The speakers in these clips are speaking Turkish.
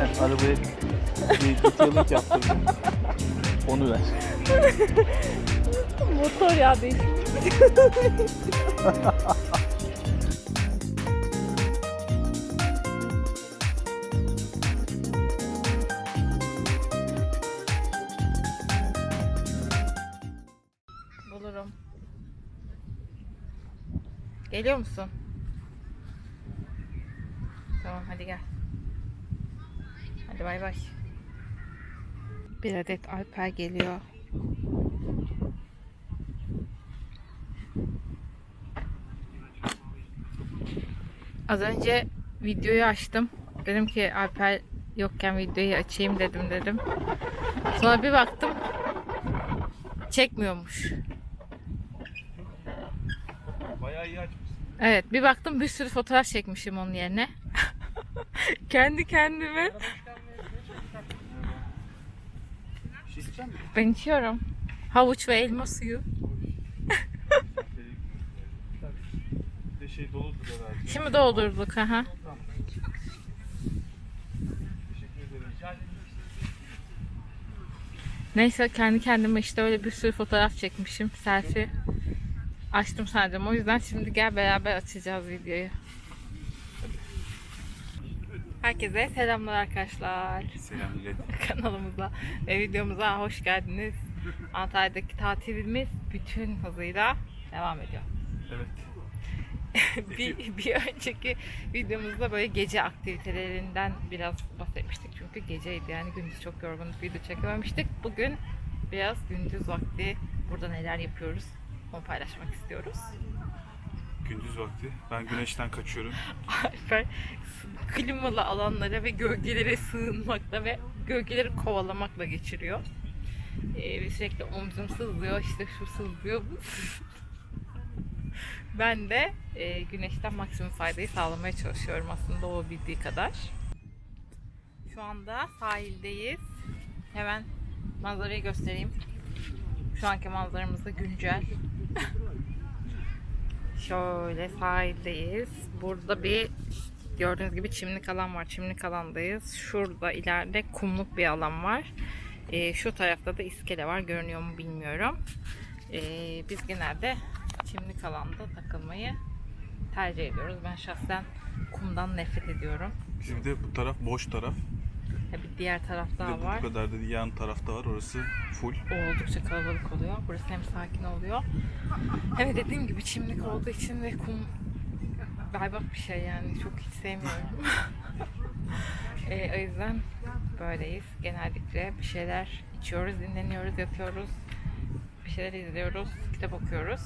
kendine arabayı bir detailing yaptırdın. Onu ver. Motor ya değişim. Bulurum. Geliyor musun? Tamam hadi gel. Hadi bay bay. Bir adet Alper geliyor. Az önce videoyu açtım. Dedim ki Alper yokken videoyu açayım dedim dedim. Sonra bir baktım çekmiyormuş. Bayağı iyi açmışsın. Evet bir baktım bir sürü fotoğraf çekmişim onun yerine. Kendi kendime. Bir şey içecek? Ben içiyorum. Havuç ve elma suyu. Şey doludur. Şimdi doldurduk. Aha. Teşekkür ederim. Neyse kendi kendime işte öyle bir sürü fotoğraf çekmişim. Selfie. Açtım sadece. O yüzden şimdi gel beraber açacağız videoyu. Herkese selamlar arkadaşlar. Selam millet. Kanalımıza ve videomuza hoş geldiniz. Antalya'daki tatilimiz bütün hızıyla devam ediyor. Evet. bir, bir önceki videomuzda böyle gece aktivitelerinden biraz bahsetmiştik. Çünkü geceydi yani gündüz çok yorgunluk video çekememiştik. Bugün biraz gündüz vakti burada neler yapıyoruz onu paylaşmak istiyoruz. Gündüz vakti. Ben güneşten kaçıyorum. Alper klimalı alanlara ve gölgelere sığınmakla ve gölgeleri kovalamakla geçiriyor. Ee, sürekli omzum sızlıyor, işte şu sızlıyor, bu. Ben de e, güneşten maksimum faydayı sağlamaya çalışıyorum aslında o bildiği kadar. Şu anda sahildeyiz. Hemen manzarayı göstereyim. Şu anki manzaramız da güncel. Şöyle sahildeyiz. Burada bir gördüğünüz gibi çimlik alan var. Çimlik alandayız. Şurada ileride kumluk bir alan var. Ee, şu tarafta da iskele var. Görünüyor mu bilmiyorum. Ee, biz genelde çimlik alanda takılmayı tercih ediyoruz. Ben şahsen kumdan nefret ediyorum. De bu taraf boş taraf. Bir diğer taraf Bir de daha bu var. kadar da yan tarafta var. Orası full. oldukça kalabalık oluyor. Burası hem sakin oluyor. De dediğim gibi çimlik olduğu için ve kum berbat bir şey yani. Çok hiç sevmiyorum. e, o yüzden böyleyiz. Genellikle bir şeyler içiyoruz, dinleniyoruz, yatıyoruz. Bir şeyler izliyoruz, kitap okuyoruz.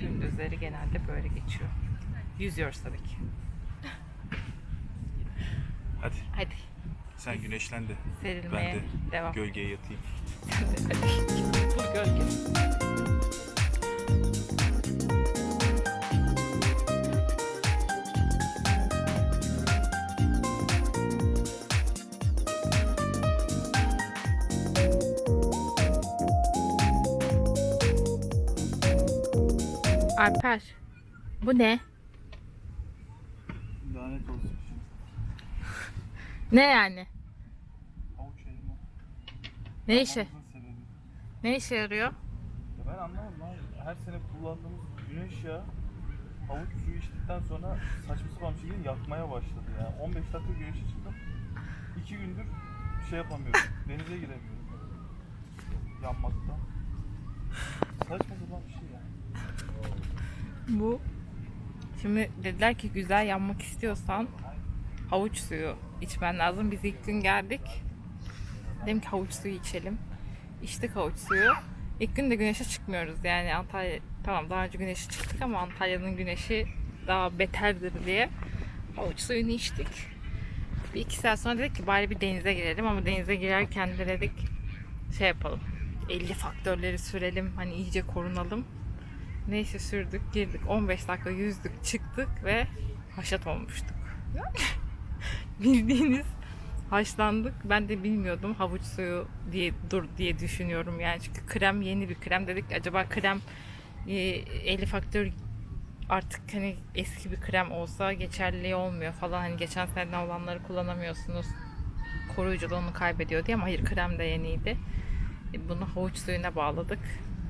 Gündüzleri genelde böyle geçiyor. Yüzüyoruz tabii ki. Hadi Hadi sen güneşlen de. serilmeye Ben de devam. gölgeye yatayım. Bu gölge. Alper. Bu ne? Lanet olsun. Ne yani? Ne işe? Sebebi. Ne işe yarıyor? Ya ben anlamadım abi. Her sene kullandığımız güneş yağı havuç suyu içtikten sonra saçma sapan bir şekilde yakmaya başladı ya. 15 dakika güneşe çıktım. 2 gündür şey yapamıyorum. Denize giremiyorum. Yanmaktan. Saçma sapan bir şey ya. Bu. Şimdi dediler ki güzel yanmak istiyorsan havuç suyu içmen lazım. Biz ilk gün geldik. Dedim ki havuç suyu içelim. İçtik havuç suyu. İlk gün de güneşe çıkmıyoruz. Yani Antalya tamam daha önce güneşe çıktık ama Antalya'nın güneşi daha beterdir diye havuç suyunu içtik. Bir iki saat sonra dedik ki bari bir denize girelim ama denize girerken de dedik şey yapalım. 50 faktörleri sürelim hani iyice korunalım. Neyse sürdük, girdik. 15 dakika yüzdük, çıktık ve haşat olmuştuk. Bildiğiniz haşlandık. Ben de bilmiyordum havuç suyu diye dur diye düşünüyorum yani çünkü krem yeni bir krem dedik acaba krem e, 50 faktör artık hani eski bir krem olsa geçerli olmuyor falan hani geçen seneden olanları kullanamıyorsunuz koruyuculuğunu kaybediyor diye ama hayır krem de yeniydi. E, Bunu havuç suyuna bağladık.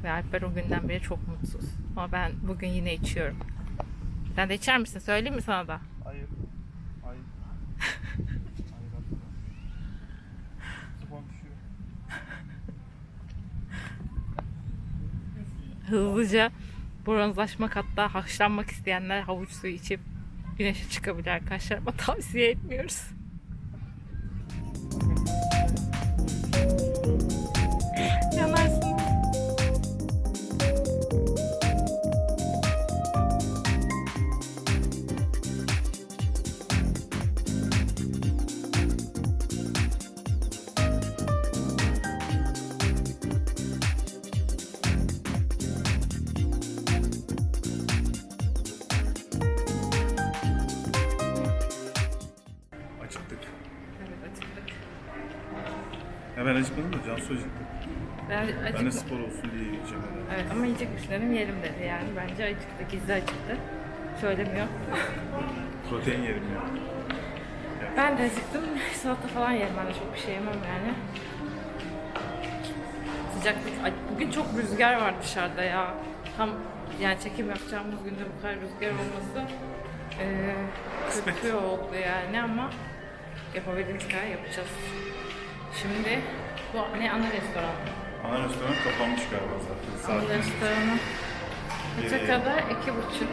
Ve Alper o günden beri çok mutsuz. Ama ben bugün yine içiyorum. Sen de içer misin? Söyleyeyim mi sana da? Hayır. Hayır. Hayır Hızlıca bronzlaşmak hatta haşlanmak isteyenler havuç suyu içip güneşe çıkabilir arkadaşlar ama tavsiye etmiyoruz. Ya ben acıkmadım da Cansu acıktı. Ben Ben de spor olsun diye yiyeceğim herhalde. Evet ama yiyecek şeylerim yerim dedi yani. Bence acıktı, gizli acıktı. Söylemiyor. Protein yerim ya. Ben de acıktım. Salata falan yerim. Ben de çok bir şey yemem yani. Sıcaklık. Ay, Bugün çok rüzgar var dışarıda ya. Tam yani çekim yapacağımız günde bu kadar rüzgar olması eee kötü oldu yani ama yapabildiğimiz kadar yapacağız. Şimdi bu ne ana restoran? Ana restoran kapanmış galiba zaten. Ana Saat restoranı kaça Yedi. kadar? İki buçuk.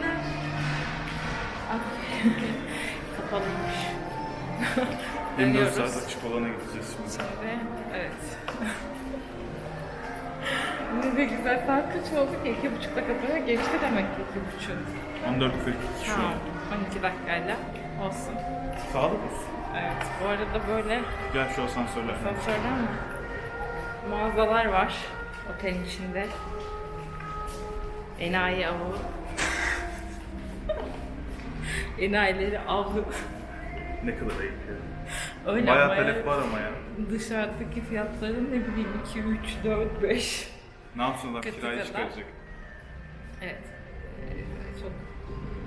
Kapalıymış. 24 Dönüyoruz. saat açık olana gideceğiz şimdi. Şimdi evet. ne de güzel saat kaç oldu ki? İki buçukta kapıya geçti demek ki iki buçuk. 14.42 şu an. 12 dakikayla olsun. Sağlık olsun. Evet bu arada böyle Gel şu asansörler. asansörler mi? Mağazalar var otelin içinde. Enayi avı. Enayileri avlı. Ne kadar ayıp ya. Öyle Bayağı ama talep var ama ya. dışarıdaki fiyatların ne bileyim 2, 3, 4, 5. Ne yapsınlar kirayı çıkaracak. Evet.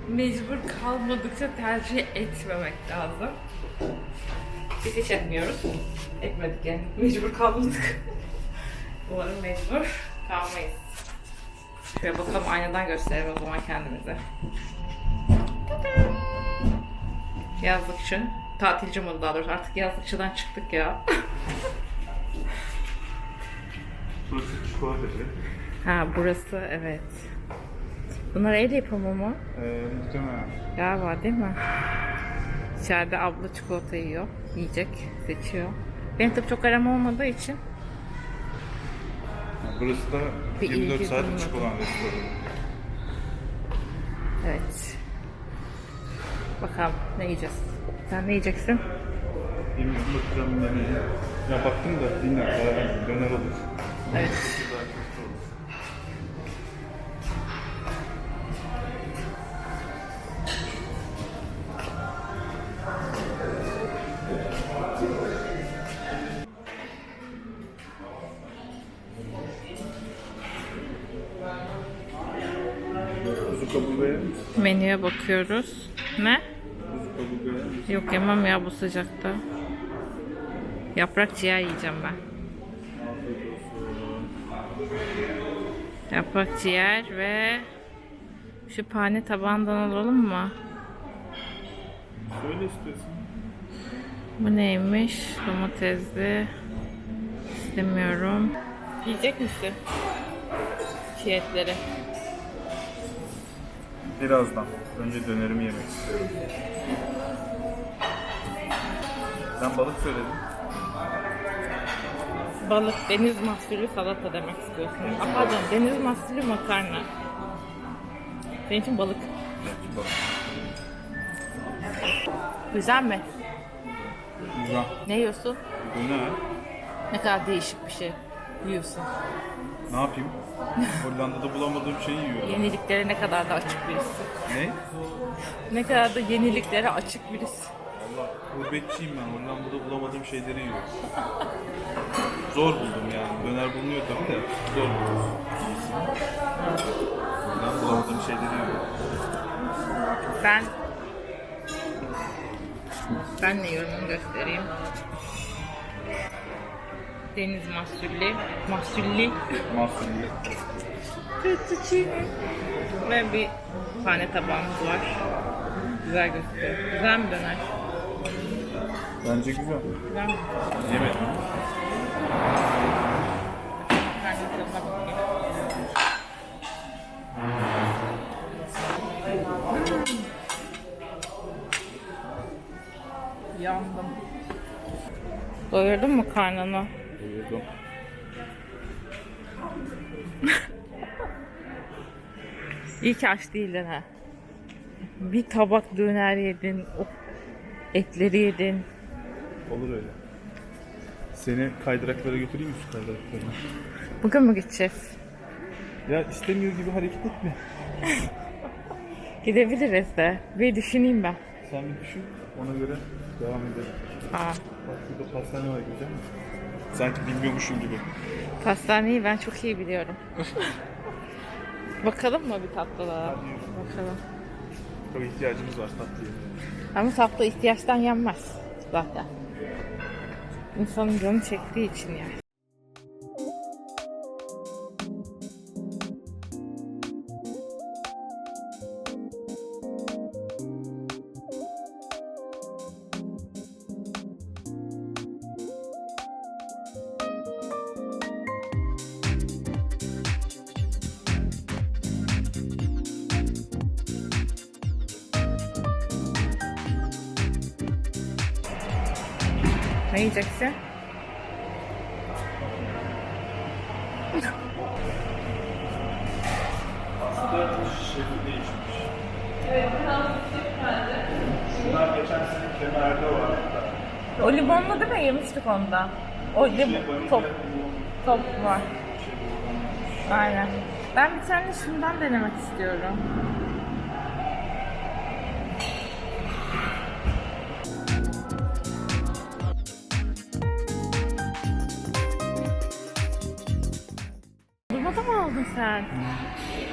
Mecbur kalmadıkça tercih etmemek lazım. Biz hiç etmiyoruz. Etmedik yani. Mecbur kalmadık. Umarım mecbur kalmayız. Şöyle bakalım aynadan gösterelim o zaman kendimize. Yazlıkçı. Tatilci modu daha doğrusu. Artık yazlıkçıdan çıktık ya. Burası çikolatacı. ha burası evet. Bunlar el yapımı mı? Ee, muhtemelen. Galiba değil mi? İçeride abla çikolata yiyor. Yiyecek, seçiyor. Benim tabii çok aram olmadığı için Burası da Bir 24 ilgi saat açık olan restoran. evet. Bakalım ne yiyeceğiz? Sen ne yiyeceksin? Bilmiyorum bakacağım yemeği. Ya baktım da daha döner olur. Evet. Menüye bakıyoruz. Ne? Yok yemem ya bu sıcakta. Yaprak ciğer yiyeceğim ben. Yaprak ciğer ve şu pane tabağından alalım mı? Söyle istiyorsan. Bu neymiş? Domatesli. İstemiyorum. Yiyecek misin? Çiğetleri. Birazdan. Önce dönerimi yemek istiyorum. Sen balık söyledin. Balık, deniz mahsulü salata demek istiyorsun. Aa, pardon, deniz mahsulü makarna. Senin için balık. Gerçi balık. Güzel mi? Güzel. Ne yiyorsun? Bu ne? Ne kadar değişik bir şey yiyorsun. Ne yapayım? Hollanda'da bulamadığım şeyi yiyorum. Yeniliklere ne kadar da açık birisi. Ne? Ne kadar da yeniliklere açık birisi. Valla gurbetçiyim ben. Hollanda'da bulamadığım şeyleri yiyorum. Zor buldum yani. Döner bulunuyor tabii de. Zor buldum. Buradan bulamadığım şeyleri yiyorum. Ben ben ne yiyorum onu göstereyim. Deniz mahsulli. Mahsulli. Mahsulli. Fettuccine. Ve bir tane tabağımız var. Güzel gözüküyor. Güzel mi döner? Bence güzel. Güzel mi? Yemedim. Yandım. Doyurdun mu karnını? Doyurdum. İyi ki aç değildin ha. Bir tabak döner yedin, o etleri yedin. Olur öyle. Seni kaydıraklara götüreyim mi su kaydıraklarına? Bugün mü gideceğiz? Ya istemiyor gibi hareket etme. Gidebiliriz de. Bir düşüneyim ben. Sen bir düşün, ona göre devam edelim. Ha. Bak şurada pastane var güzel mi? Sanki bilmiyormuşum gibi. Pastaneyi ben çok iyi biliyorum. Bakalım mı bir yürü. Bakalım. Tabii ihtiyacımız var tatlıya. Ama tatlı ihtiyaçtan yenmez zaten. İnsanın canı çektiği için yani. Ne yiyeceksin? Aslında şekil değişmiş. Evet, biraz Şunlar geçen sene kemerde vardı. O limonlu değil mi? Yemiştik onda. O limon top, top var. Aynen. Ben bir tane şundan denemek istiyorum. Aldın sen?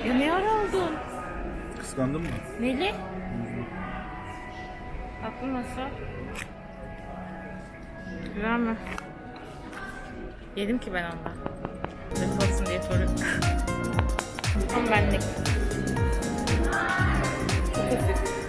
Ya ne ara aldın? Kıskandın mı? Neli? Aklın nasıl? Güzel mi? Yedim ki ben ondan. Nasıl olsun diye soruyorum. Tam benlik. Çok hafif.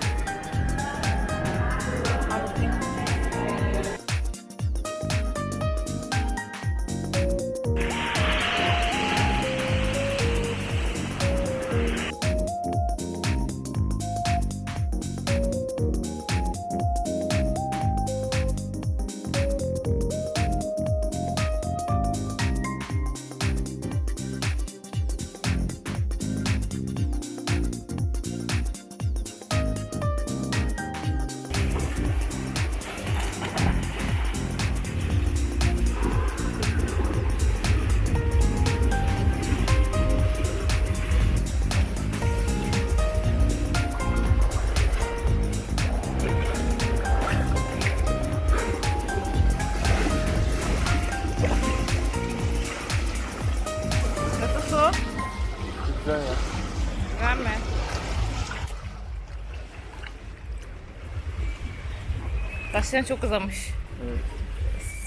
Saçların çok uzamış. Evet.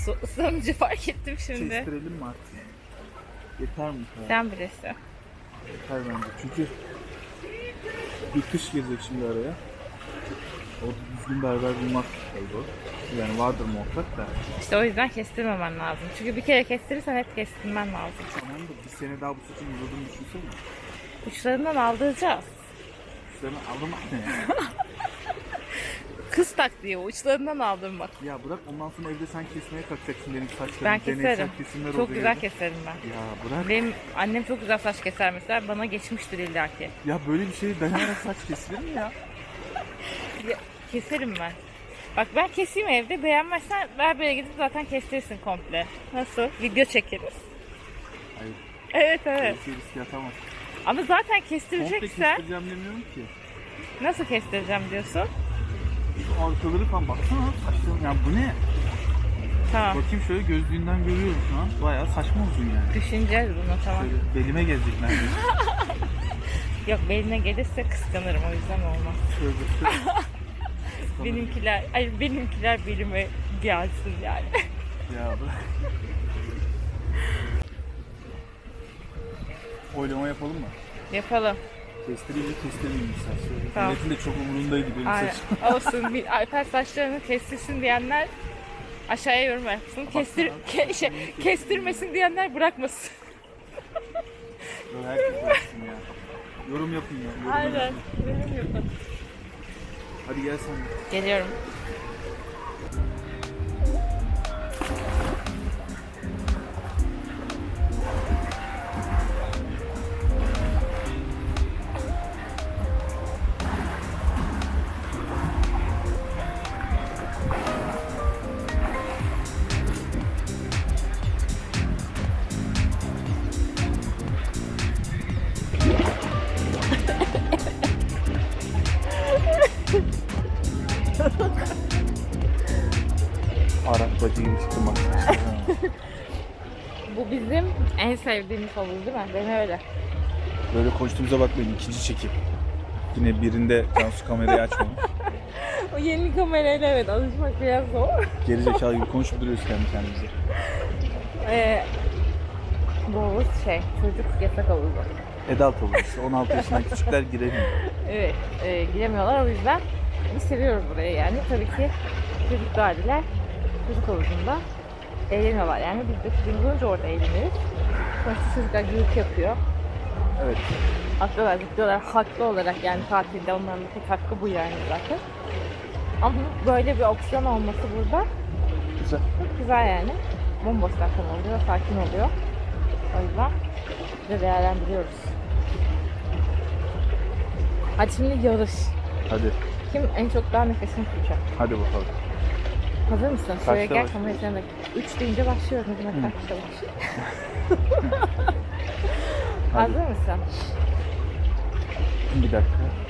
Su ıslanınca fark ettim şimdi. Kestirelim mi artık? Yeter mi? Ya? Sen bilirsin. Yeter bence. Çünkü bir kış gelecek şimdi araya. Orada düzgün berber bulmak oldu. Yani vardır muhakkak da. İşte o yüzden kestirmemen lazım. Çünkü bir kere kestirirsen hep kestirmen lazım. Tamam da bir sene daha bu saçın uzadığını düşünsene. Uçlarından aldıracağız. Uçlarını almak taktiği o, uçlarından aldırmak. ya bırak ondan sonra evde sen kesmeye kalkacaksın benim saçlarımı. Ben keserim. kesimler Çok oluyor. güzel keserim ben. Ya bırak. Benim annem çok güzel saç keser mesela. Bana geçmiştir illaki. Ya böyle bir şey dayanarak saç kesilir mi ya? Ya, keserim ben. Bak ben keseyim evde. Beğenmezsen berbere gidip zaten kestirirsin komple. Nasıl? Video çekeriz. Hayır. Evet Böyle evet. şey riske atamam. Ama zaten Komple kestireceksen kestireceğim demiyorum ki. nasıl kestireceğim diyorsun? arkaları falan baksana saçlarım. Ya bu ne? Tamam. Bakayım şöyle gözlüğünden görüyorum şu an. Bayağı saçma uzun yani. Düşüneceğiz bunu tamam. Şöyle belime gezdik ben. Yok beline gelirse kıskanırım o yüzden olmaz. Şöyle şöyle. Benimkiler, ay benimkiler belime gelsin yani. ya bırak. Oylama yapalım mı? Yapalım. Kestireyim mi kestirmeyeyim mi? Tamam. Milletin de çok umurundaydı benim Aynen. saçım. Olsun. Bir Alper saçlarını kestirsin diyenler aşağıya yorum yapsın. Kestir, ke- şey, kestirmesin diyenler bırakmasın. Böyle herkes yapsın ya. Yorum yapın ya. Yorum Aynen. yapın. Yorum yapın. Hadi gel sen. Geliyorum. Sevdiğimiz havuz değil mi? Benim öyle. Böyle koştuğumuza bakmayın ikinci çekim. Yine birinde Cansu kamerayı açmamış. O yeni kamerayla evet alışmak biraz zor. Geri zekalı gibi konuşup duruyoruz kendi kendimize. Ee, bu havuz şey çocuk yasak havuzu. Adult işte. 16 yaşından küçükler giremiyor. Evet, e, giremiyorlar o yüzden biz seviyoruz burayı yani. Tabii ki çocuk aileler çocuk havuzunda eğleniyorlar. Yani biz de çocuğumuz olunca orada eğleniriz. Çocuklar gürültü yapıyor. Evet. Atlıyorlar, zıplıyorlar haklı olarak yani tatilde onların tek hakkı bu yani zaten. Ama böyle bir opsiyon olması burada Güzel. çok güzel yani. Bomboş zaten oluyor, sakin oluyor. O yüzden de değerlendiriyoruz. Hadi şimdi yarış. Hadi. Kim en çok daha nefesini tutacak? Hadi bakalım. Hazır mısın? Şuraya gel kamerayı sana. Üç deyince başlıyoruz. Ne demek kaçta başlıyor? Hazır mısın? Bir dakika.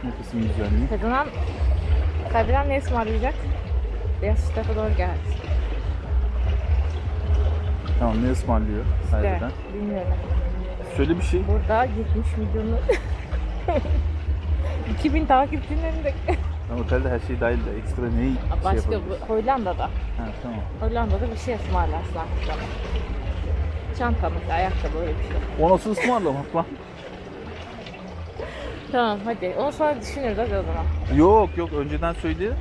Nefesimi düzenleyeyim. Kazanan, kaybeden ne ısmarlayacak? Biraz şu tarafa doğru gel. Tamam ne ısmarlıyor? İşte, Kaybeden. bilmiyorum. Söyle bir şey. Burada 70 milyonu 2000 takipçinin önünde. Ben otelde her şey dahil de ekstra neyi şey Başka yapabiliriz? bu Hollanda'da. Ha tamam. Hollanda'da bir şey ısmarlarsın artık. Çanta mesela ayakkabı öyle bir şey. O nasıl ısmarlamak lan? Tamam hadi. Onu sonra düşünürüz hadi o zaman. Yok yok önceden söyle.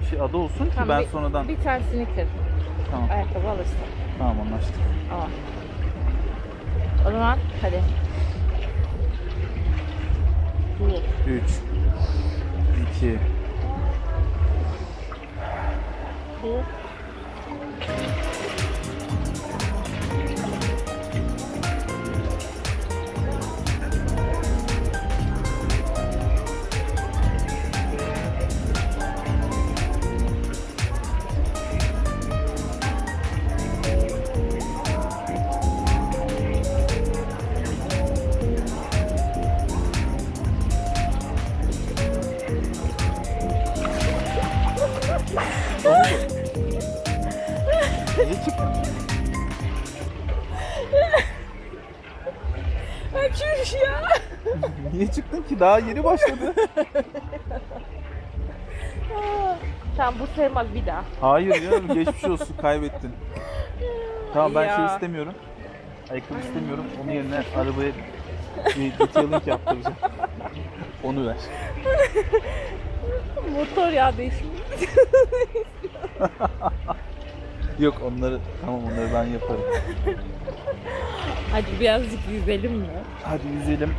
Bir şey adı olsun ki Tamam, ben bir- sonradan... Bir tanesini kır. Tamam Ayakkabı alırsın. tamam anlaştık. Tamam. O zaman hadi. Bir. 3 2 Bir. Açmış ya. Niye çıktın ki? Daha yeni başladı. tamam bu sayılmaz bir daha. Hayır ya geçmiş olsun kaybettin. Tamam ben şey Ya. istemiyorum. Ayakkabı istemiyorum. Onun yerine arabaya bir detailing yaptıracağım. Onu ver. Motor ya değişmiş. Yok onları tamam onları ben yaparım. Hadi birazcık yüzelim mi? Hadi yüzelim.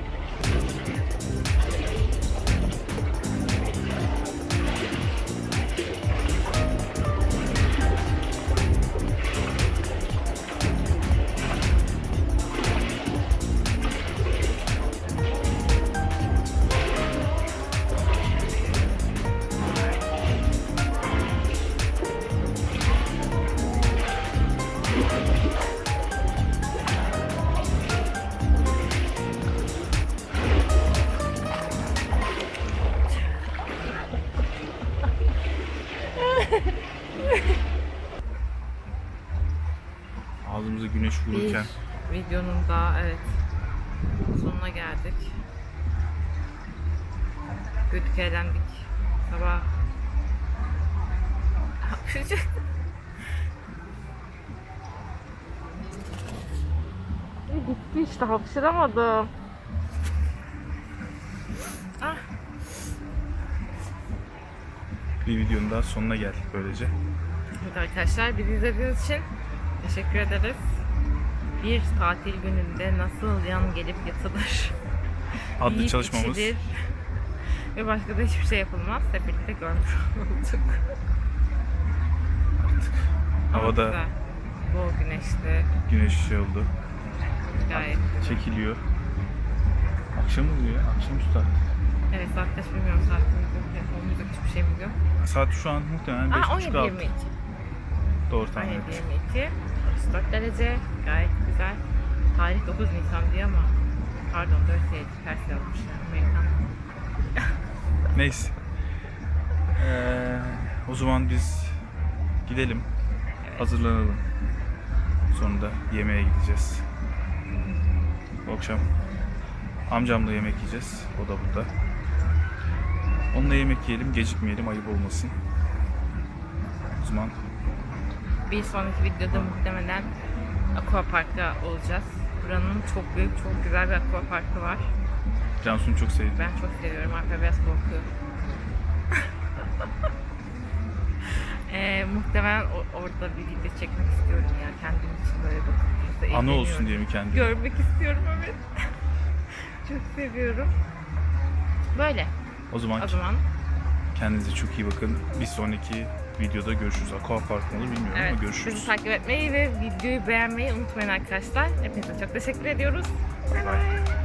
Ağzımıza güneş vururken. Bir videonun daha evet sonuna geldik. Kötü eğlendik. Sabah yapacak. E, Gitti işte hapşıramadım. Ah. Bir videonun daha sonuna geldik böylece. Evet arkadaşlar bizi izlediğiniz için teşekkür ederiz. Bir tatil gününde nasıl yan gelip yatılır? Adlı yiyip çalışmamız içilir Ve başka da hiçbir şey yapılmaz. Hep birlikte görmüş olduk. Ama Havada güzel. Bol güneşli. güneş şey oldu. Gayet. Çekiliyor. Akşam oluyor ya. Akşamüstü artık. Evet saat kaç bilmiyorum saatimiz yok. Telefonumuz yok. Hiçbir şeyimiz yok. Saat şu an muhtemelen Aa 5.30 17.22. altı. Doğru tahmin 17.22. ettim. 34 derece. Gayet güzel. Tarih 9 Nisan diyor ama pardon 4 değil. Ters yazmışlar. Amerikan. Neyse. Ee, o zaman biz gidelim. Hazırlanalım. Sonra da yemeğe gideceğiz. Bu akşam amcamla yemek yiyeceğiz. O da burada. Onunla yemek yiyelim, gecikmeyelim, ayıp olmasın. O zaman Bir sonraki videoda muhtemelen aqua parkta olacağız. Buranın çok büyük, çok güzel bir aqua parkı var. Cansu'nu çok sevdim. Ben çok seviyorum. Arka biraz korkuyor. Eee muhtemelen o- orada bir video çekmek istiyorum ya. Kendim için böyle bakıp eğleniyorum. olsun diye mi kendi? Görmek istiyorum evet. çok seviyorum. Böyle. O zaman O zaman kendinize çok iyi bakın. Bir sonraki videoda görüşürüz. Aqua Park mı olur bilmiyorum evet, ama görüşürüz. bizi takip etmeyi ve videoyu beğenmeyi unutmayın arkadaşlar. Hepinize çok teşekkür ediyoruz. Bye bye.